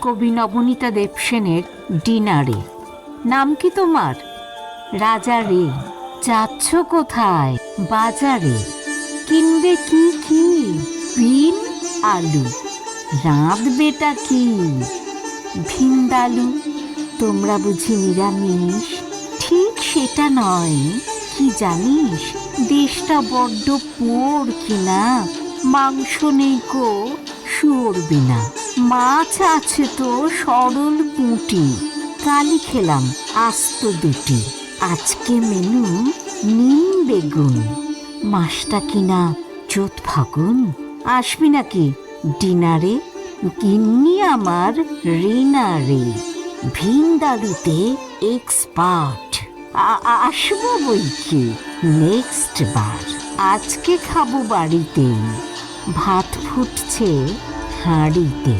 কবি নবনীতা দেবসেনের ডিনারে। নাম কি তোমার? রাজা রে, যাচ্ছ কোথায়? বাজারে। কিনবে কি কি? বিন, আলু। রাঁধবেটা কি? ভিন্দালু। তোমরা বুঝি নিরামিষ? ঠিক সেটা নয়। কি জানিস? দেশটা বড্ড পোর কিনা। মাংস নেই কো শুয়োর বিনা মাছ আছে তো সরল পুঁটি। কালি খেলাম আস্ত দুটি। আজকে মেনু নিম বেগুন। মাসটা কিনা চোত ফাগুন? আসবি নাকি ডিনারে? গিন্নি আমার রিনা রে ভিন্দালুতে এক্সপার্ট আসব বইকে নেক্সট বার। আজকে খাব বাড়িতে ভাত ফুটছে হাঁড়িতে